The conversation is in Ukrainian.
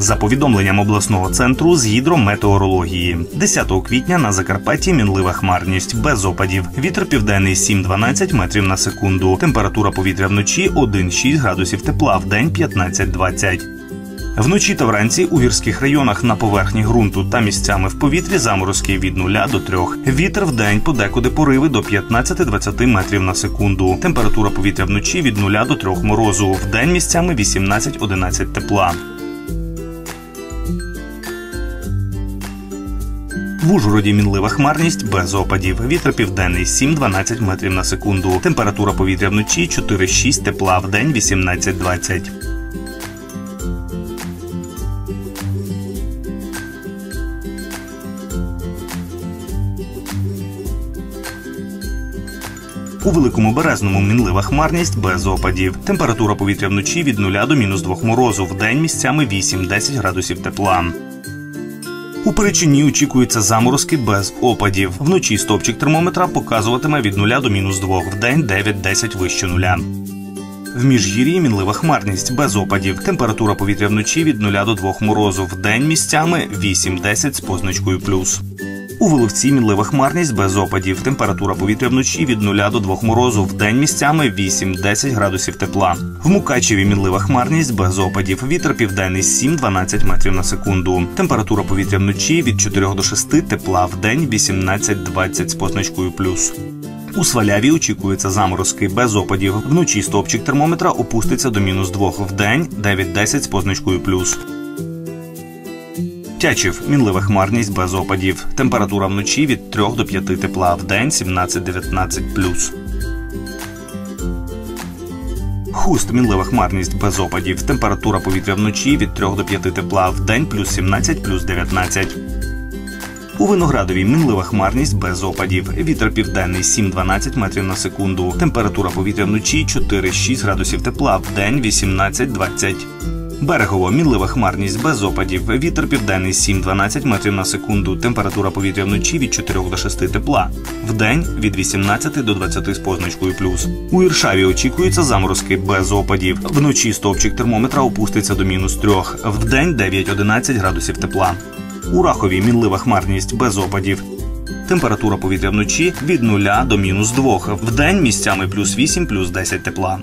За повідомленням обласного центру з гідрометеорології, 10 квітня на Закарпатті мінлива хмарність без опадів. Вітер південний 7-12 метрів на секунду. Температура повітря вночі 1-6 градусів тепла, в день 15-20. Вночі та вранці у гірських районах на поверхні ґрунту та місцями в повітрі заморозки від 0 до 3. Вітер в день подекуди пориви до 15-20 метрів на секунду. Температура повітря вночі від 0 до 3 морозу. В день місцями 18-11 тепла. В Ужгороді мінлива хмарність без опадів. Вітер південний 7-12 метрів на секунду. Температура повітря вночі 4-6 тепла, в день 18-20. У великому березному мінлива хмарність без опадів. Температура повітря вночі від 0 до мінус 2 морозу. В день місцями 8-10 градусів тепла. У Перечині очікуються заморозки без опадів. Вночі стопчик термометра показуватиме від 0 до мінус 2, в день 9-10 вище нуля. В міжгір'ї мінлива хмарність без опадів. Температура повітря вночі від 0 до 2 морозу. В день місцями 8-10 з позначкою плюс. У Воловці мінлива хмарність без опадів. Температура повітря вночі від 0 до 2 морозу. В день місцями 8-10 градусів тепла. В Мукачеві мінлива хмарність без опадів. Вітер південний 7-12 метрів на секунду. Температура повітря вночі від 4 до 6 тепла. В день 18-20 з позначкою плюс. У Сваляві очікуються заморозки без опадів. Вночі стопчик термометра опуститься до мінус 2. В день 9-10 з позначкою плюс. Тячів мінлива хмарність без опадів. Температура вночі від 3 до 5 тепла, в день 17-19 плюс. Хуст мінлива хмарність без опадів. Температура повітря вночі від 3 до 5 тепла, в день плюс 17 плюс 19. У виноградові мінлива хмарність без опадів. Вітер південний 7-12 метрів на секунду. Температура повітря вночі 4-6 градусів тепла, в день 18-20. Берегово мінлива хмарність без опадів. Вітер південний 7-12 метрів на секунду. Температура повітря вночі від 4 до 6 тепла. Вдень від 18 до 20 з позначкою плюс. У Іршаві очікуються заморозки без опадів. Вночі стовпчик термометра опуститься до мінус 3. Вдень 9-11 градусів тепла. У Рахові мінлива хмарність без опадів. Температура повітря вночі від 0 до мінус 2. Вдень місцями плюс 8, плюс 10 тепла.